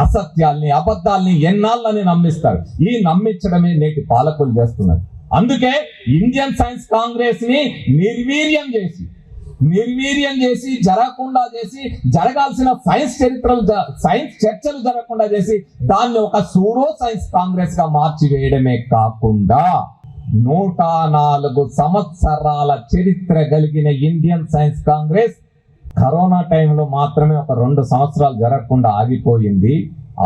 అసత్యాల్ని అబద్ధాల్ని ఎన్నాళ్ళని నమ్మిస్తారు ఈ నమ్మించడమే నేటి పాలకులు చేస్తున్నారు అందుకే ఇండియన్ సైన్స్ కాంగ్రెస్ని నిర్వీర్యం చేసి నిర్వీర్యం చేసి జరగకుండా చేసి జరగాల్సిన సైన్స్ చరిత్రలు సైన్స్ చర్చలు జరగకుండా చేసి దాన్ని ఒక సూడో సైన్స్ కాంగ్రెస్గా మార్చివేయడమే కాకుండా నూట నాలుగు సంవత్సరాల చరిత్ర కలిగిన ఇండియన్ సైన్స్ కాంగ్రెస్ కరోనా టైంలో మాత్రమే ఒక రెండు సంవత్సరాలు జరగకుండా ఆగిపోయింది.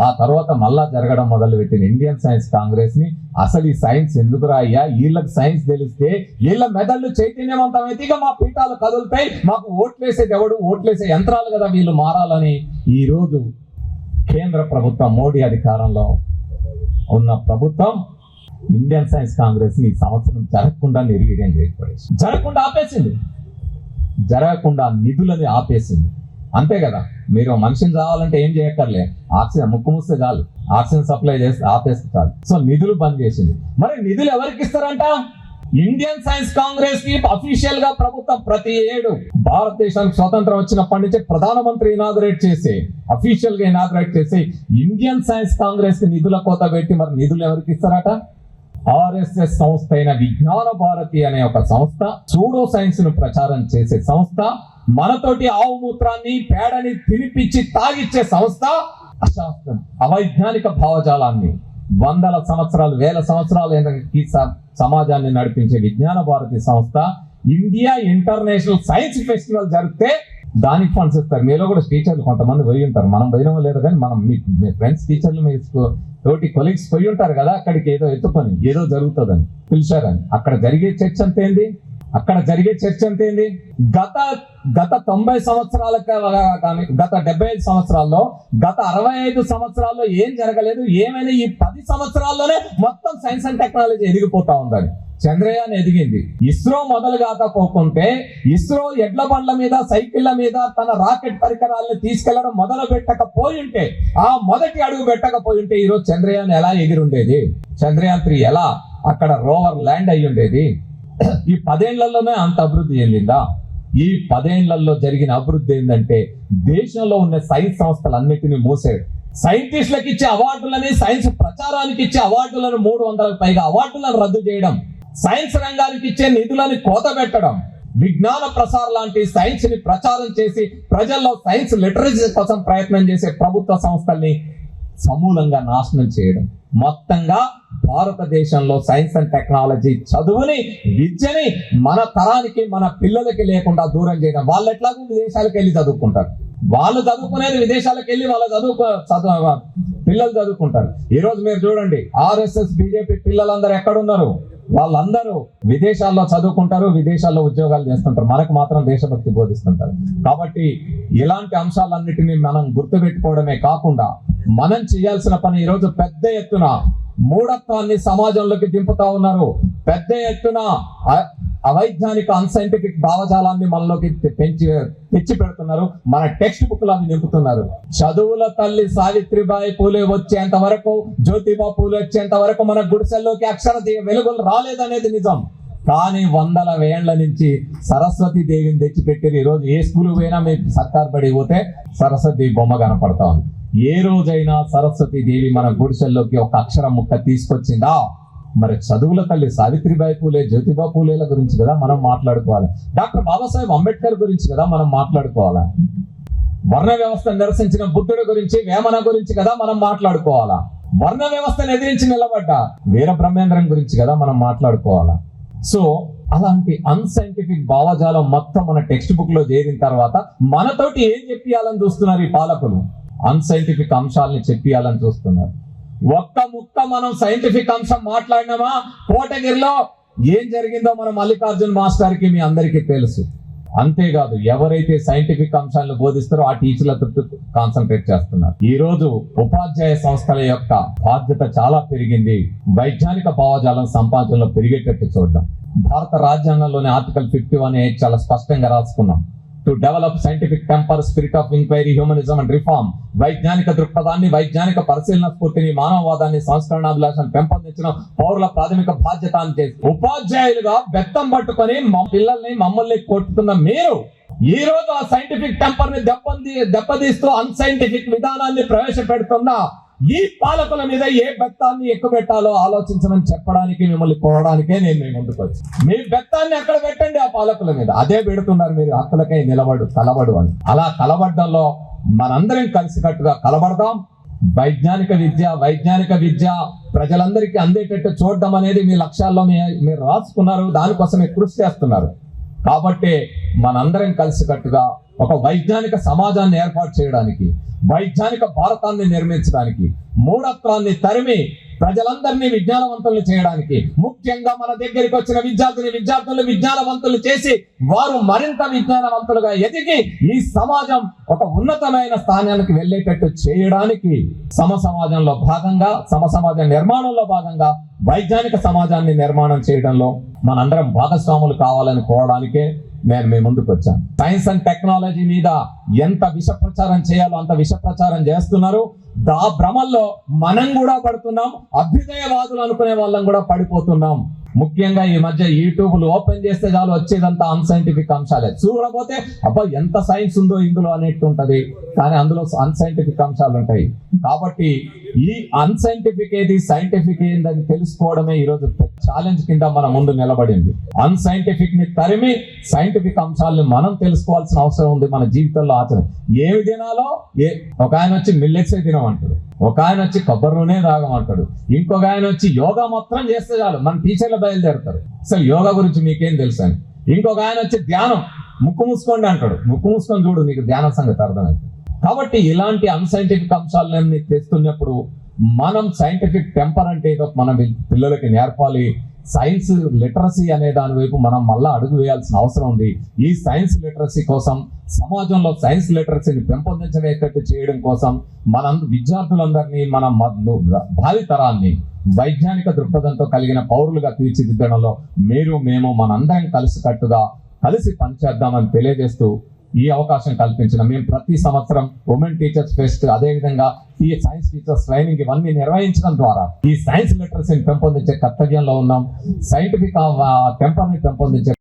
ఆ తర్వాత మళ్ళా జరగడం మొదలుపెట్టిన ఇండియన్ సైన్స్ కాంగ్రెస్ని అసలు ఈ సైన్స్ ఎందుకు రాయ్యా వీళ్ళకి సైన్స్ తెలిస్తే వీళ్ళ మెదళ్ళు చైతన్యవంతమైతే ఇక మా పీఠాలు కదులుతాయి. మాకు ఓట్లేసేది ఎవడు? ఓట్లేసే యంత్రాలు కదా వీళ్ళు మారాలని. ఈ రోజు కేంద్ర ప్రభుత్వం మోడీ అధికారంలో ఉన్న ప్రభుత్వం ఇండియన్ సైన్స్ కాంగ్రెస్ని ఈ సంవత్సరం జరగకుండా నిర్వీర్యం చేయబడేసి జరగకుండా ఆపేసింది. జరగకుండా నిధులని ఆపేసింది. అంతే కదా. మీరు మనిషిని రావాలంటే ఏం చేయక్కర్లే. ఆక్సిజన్ ముక్కు మూస్తే చాలు. ఆక్సిజన్ సప్లై చేస్తే ఆపేస్తే చాలు. సో నిధులు బంద్ చేసింది. మరి నిధులు ఎవరికి ఇస్తారంట? ఇండియన్ సైన్స్ కాంగ్రెస్కి అఫీషియల్గా ప్రభుత్వం ప్రతి ఏడు భారతదేశానికి స్వతంత్రం వచ్చినప్పటి నుంచి ప్రధానమంత్రి ఇనాగ్రేట్ చేసి అఫీషియల్గా ఇనాగ్రేట్ చేసి ఇండియన్ సైన్స్ కాంగ్రెస్కి నిధుల కోత పెట్టి మరి నిధులు ఎవరికి ఇస్తారట? ఆర్ఎస్ఎస్ సంస్థ అయిన విజ్ఞాన భారతి అనే ఒక సంస్థ సూడో సైన్స్ను ప్రచారం చేసే సంస్థ మనతోటి ఆవు మూత్రాన్ని పేడని తినిపించి తాగిచ్చే సంస్థ అశాస్త్రం. అవైజ్ఞానిక భావజాలాన్ని వందల సంవత్సరాలు వేల సంవత్సరాలు వెనక్కి సమాజాన్ని నడిపించే విజ్ఞాన భారతి సంస్థ ఇండియా ఇంటర్నేషనల్ సైన్స్ ఫెస్టివల్ జరిగితే దానికి ఫండ్స్ ఇస్తారు. మీలో కూడా టీచర్లు కొంతమంది పోయి ఉంటారు. మనం పోయినమో లేదు కానీ మనం మీ మీ ఫ్రెండ్స్ టీచర్లు మీ తోటి కొలీగ్స్ పోయి ఉంటారు కదా అక్కడికి ఏదో ఎత్తుకొని ఏదో జరుగుతుందని పిలిచారని. అక్కడ జరిగే చర్చ అంతేంది అక్కడ జరిగే చర్చ అంతేంది గత గత తొంభై సంవత్సరాల కానీ గత డెబ్బై ఐదు సంవత్సరాల్లో గత అరవై ఐదు సంవత్సరాల్లో ఏం జరగలేదు ఏమైనా ఈ పది సంవత్సరాల్లోనే మొత్తం సైన్స్ అండ్ టెక్నాలజీ ఎదిగిపోతా ఉందని. చంద్రయాన్ ఎదిగింది. ఇస్రో మొదలు కాకపోకుంటే ఇస్రో ఎడ్ల బండ్ల మీద సైకిళ్ళ మీద తన రాకెట్ పరికరాలను తీసుకెళ్ళడం మొదలు పెట్టకపోయి ఉంటే ఆ మొదటి అడుగు పెట్టకపోయి ఉంటే ఈరోజు చంద్రయాన్ ఎలా ఎగిరుండేది? చంద్రయాన్ త్రీ ఎలా అక్కడ రోవర్ ల్యాండ్ అయి ఉండేది ఈ పదేళ్ళలోనే అంత అభివృద్ధి చెందిందా? ఈ పదేళ్ళలో జరిగిన అభివృద్ధి ఏంటంటే దేశంలో ఉన్న సైన్స్ సంస్థలన్నిటిని మూసాడు. సైంటిస్టులకు ఇచ్చే అవార్డులని సైన్స్ ప్రచారానికి ఇచ్చే అవార్డులను మూడు వందలకు పైగా అవార్డులను రద్దు చేయడం సైన్స్ రంగానికి ఇచ్చే నిధులను కోత పెట్టడం విజ్ఞాన ప్రసార్ లాంటి సైన్స్ని ప్రచారం చేసి ప్రజల్లో సైన్స్ లిటరసీ కోసం ప్రయత్నం చేసే ప్రభుత్వ సంస్థల్ని సమూలంగా నాశనం చేయడం. మొత్తంగా భారతదేశంలో సైన్స్ అండ్ టెక్నాలజీ చదువుని విద్యని మన తరానికి మన పిల్లలకి లేకుండా దూరం చేయడం. వాళ్ళు ఎట్లాగో విదేశాలకు వెళ్ళి చదువుకుంటారు. వాళ్ళు చదువుకునేది విదేశాలకు వెళ్ళి వాళ్ళ చదువుకో చదువు పిల్లలు చదువుకుంటారు. ఈరోజు మీరు చూడండి ఆర్ఎస్ఎస్ బీజేపీ పిల్లలందరూ ఎక్కడున్నారు? వాళ్ళందరూ విదేశాల్లో చదువుకుంటారు విదేశాల్లో ఉద్యోగాలు చేస్తుంటారు. మనకు మాత్రం దేశభక్తి బోధిస్తుంటారు. కాబట్టి ఇలాంటి అంశాలన్నిటినీ మనం గుర్తుపెట్టుకోవడమే కాకుండా మనం చేయాల్సిన పని ఈ రోజు పెద్ద ఎత్తున మూఢత్వాన్ని సమాజంలోకి దింపుతా ఉన్నారు. పెద్ద ఎత్తున అవైజ్ఞానిక అన్సైంటిఫిక్ భావజాలాన్ని మనలోకి తె- పెంచి తెచ్చి పెడుతున్నారు మన టెక్స్ట్ బుక్ అవి నింపుతున్నారు. చదువుల తల్లి సావిత్రిబాయి పూలే వచ్చేంత వరకు జ్యోతిబా పూలే వచ్చేంత వరకు మన గుడిసెల్లోకి అక్షర వెలుగులు రాలేదనేది నిజం. కానీ వందల వేళ్ళ నుంచి సరస్వతి దేవిని తెచ్చిపెట్టారు. ఈ రోజు ఏ స్కూల్ పోయినా మీకు సర్కార్ పడి పోతే సరస్వతి బొమ్మ కనపడతా ఉంది. ఏ రోజైనా సరస్వతి దేవి మన గుడిసెల్లోకి ఒక అక్షరం ముక్క తీసుకొచ్చిందా? మరి చదువుల తల్లి సావిత్రిబాయి పూలే జ్యోతిబా పూలేల గురించి కదా మనం మాట్లాడుకోవాలి. డాక్టర్ బాబాసాహెబ్ అంబేద్కర్ గురించి కదా మనం మాట్లాడుకోవాలా? వర్ణ వ్యవస్థ నిరసించిన బుద్ధుడి గురించి వేమన గురించి కదా మనం మాట్లాడుకోవాలా? వర్ణ వ్యవస్థను ఎదిరించి నిలబడ్డ? వీర బ్రహ్మేంద్రం గురించి కదా మనం మాట్లాడుకోవాలా? సో అలాంటి అన్సైంటిఫిక్ భావజాలం మొత్తం మన టెక్స్ట్ బుక్లో చేరిన తర్వాత మనతోటి ఏం చెప్పియాలని చూస్తున్నారు ఈ పాలకులు? అన్సైంటిఫిక్ అంశాలని చెప్పియాలని చూస్తున్నారు. ఒక్క ముక్క మనం సైంటిఫిక్ అంశం మాట్లాడినామా? కోటగిరిలో ఏం జరిగిందో మన మల్లికార్జున్ మాస్టర్కి మీ అందరికీ తెలుసు. అంతేకాదు ఎవరైతే సైంటిఫిక్ అంశాలను బోధిస్తారో ఆ టీచర్లతో కాన్సన్ట్రేట్ చేస్తున్నారు. ఈ రోజు ఉపాధ్యాయ సంస్థల యొక్క బాధ్యత చాలా పెరిగింది. వైజ్ఞానిక భావజాలం సంపాదనలో పెరిగేటట్టు చూడడం భారత రాజ్యాంగంలోని ఆర్టికల్ ఫిఫ్టీ వన్ చాలా స్పష్టంగా రాసుకున్నాం. To develop scientific temper spirit of enquiry humanism and reform వైజ్ఞానిక దృక్పథాన్ని వైజ్ఞానిక పరిశీలన స్ఫూర్తిని మానవవాదాన్ని సంస్కరణాభిలాషను పెంపొందించడం పౌరుల ప్రాథమిక బాధ్యత అని చేసి ఉపాధ్యాయులుగా బెత్తం పట్టుకొని మా పిల్లల్ని మమ్మల్ని కొట్టుతున్న మీరు ఈ రోజు ఆ సైంటిఫిక్ టెంపర్ని దెబ్బతీ దెబ్బతీస్తూ అన్సైంటిఫిక్ విధానాన్ని ప్రవేశపెడుతున్న ఈ పాలకుల మీద ఏ బెత్తాన్ని ఎక్కువ పెట్టాలో ఆలోచించమని చెప్పడానికి మిమ్మల్ని పోవడానికే నేను మీ ముందుకు వచ్చి మీ బెత్తాన్ని ఎక్కడ పెట్టండి ఆ పాలకుల మీద? అదే పెడుతున్నారు మీరు హక్కులకై నిలబడు కలబడు అని. అలా కలబడ్డంలో మనందరం కలిసికట్టుగా కలబడదాం. వైజ్ఞానిక విద్య వైజ్ఞానిక విద్య ప్రజలందరికీ అందేటట్టు చూడడం అనేది మీ లక్ష్యాల్లో మీరు రాసుకున్నారు దానికోసమే కృషి చేస్తున్నారు. కాబట్టి మనందరం కలిసికట్టుగా ఒక వైజ్ఞానిక సమాజాన్ని ఏర్పాటు చేయడానికి వైజ్ఞానిక భారతాన్ని నిర్మించడానికి మూఢత్వాన్ని తరిమి ప్రజలందరినీ విజ్ఞానవంతులు చేయడానికి ముఖ్యంగా మన దగ్గరికి వచ్చిన విద్యార్థిని విద్యార్థులు విజ్ఞానవంతులు చేసి వారు మరింత విజ్ఞానవంతులుగా ఎదిగి ఈ సమాజం ఒక ఉన్నతమైన స్థానానికి వెళ్ళేటట్టు చేయడానికి సమ సమాజంలో భాగంగా సమ సమాజ నిర్మాణంలో భాగంగా వైజ్ఞానిక సమాజాన్ని నిర్మాణం చేయడంలో మనందరం భాగస్వాములు కావాలని కోరడానికే నేను మీ ముందుకు వచ్చాను సైన్స్ అండ్ టెక్నాలజీ మీద ఎంత విష ప్రచారం చేయాలో అంత విష ప్రచారం చేస్తున్నారు. దా భ్రమల్లో మనం కూడా పడుతున్నాం. అభ్యుదయవాదులు అనుకునే వాళ్ళం కూడా పడిపోతున్నాం. ముఖ్యంగా ఈ మధ్య యూట్యూబ్లు ఓపెన్ చేస్తే చాలు వచ్చేదంతా అన్సైంటిఫిక్ అంశాలే. చూడకపోతే అబ్బా ఎంత సైన్స్ ఉందో ఇందులో అనేట్టు ఉంటుంది కానీ అందులో అన్సైంటిఫిక్ అంశాలు ఉంటాయి. కాబట్టి ఈ అన్సైంటిఫిక్ ఏది సైంటిఫిక్ ఏందని తెలుసుకోవడమే ఈ రోజు ఛాలెంజ్ కింద మన ముందు నిలబడింది. అన్సైంటిఫిక్ని తరిమి సైంటిఫిక్ అంశాలను మనం తెలుసుకోవాల్సిన అవసరం ఉంది మన జీవితంలో ఆచరణ. ఏమి తినాలో ఏ ఒక ఆయన వచ్చి మిల్లెట్సే తినమంటాడు. ఒక ఆయన వచ్చి కొబ్బరి నూనె తాగమంటాడు ఇంకొక ఆయన వచ్చి యోగా మొత్తం చేస్తే చాలు. మన టీచర్లు బయలుదేరుతారు. అసలు యోగా గురించి మీకేం తెలుసు అని. ఇంకొక ఆయన వచ్చి ధ్యానం ముక్కు మూసుకోండి అంటాడు. ముక్కు మూసుకొని చూడు నీకు ధ్యాన సంగతి అర్థమైంది. కాబట్టి ఇలాంటి అన్సైంటిఫిక్ అంశాలన్నీ తెస్తున్నప్పుడు మనం సైంటిఫిక్ టెంపర్ అంటే ఏదో మనం పిల్లలకి నేర్పాలి సైన్స్ లిటరసీ అనే దాని వైపు మనం మళ్ళా అడుగు వేయాల్సిన అవసరం ఉంది. ఈ సైన్స్ లిటరసీ కోసం సమాజంలో సైన్స్ లిటరసీని పెంపొందించవేటట్టు చేయడం కోసం మన విద్యార్థులందరినీ మన మ- భావి తరాన్ని వైజ్ఞానిక దృక్పథంతో కలిగిన పౌరులుగా తీర్చిదిద్దడంలో మీరు మేము మనందరం కలిసికట్టుగా కలిసి పనిచేద్దామని తెలియజేస్తూ ఈ అవకాశం కల్పించిన. మేము ప్రతి సంవత్సరం ఉమెన్ టీచర్స్ ఫెస్ట్ అదే విధంగా ఈ సైన్స్ టీచర్స్ ట్రైనింగ్ ఇవన్నీ నిర్వహించడం ద్వారా ఈ సైన్స్ లిటరసీని పెంపొందించే కర్తవ్యంలో ఉన్నాం. సైంటిఫిక్ టెంపర్ని పెంపొందించే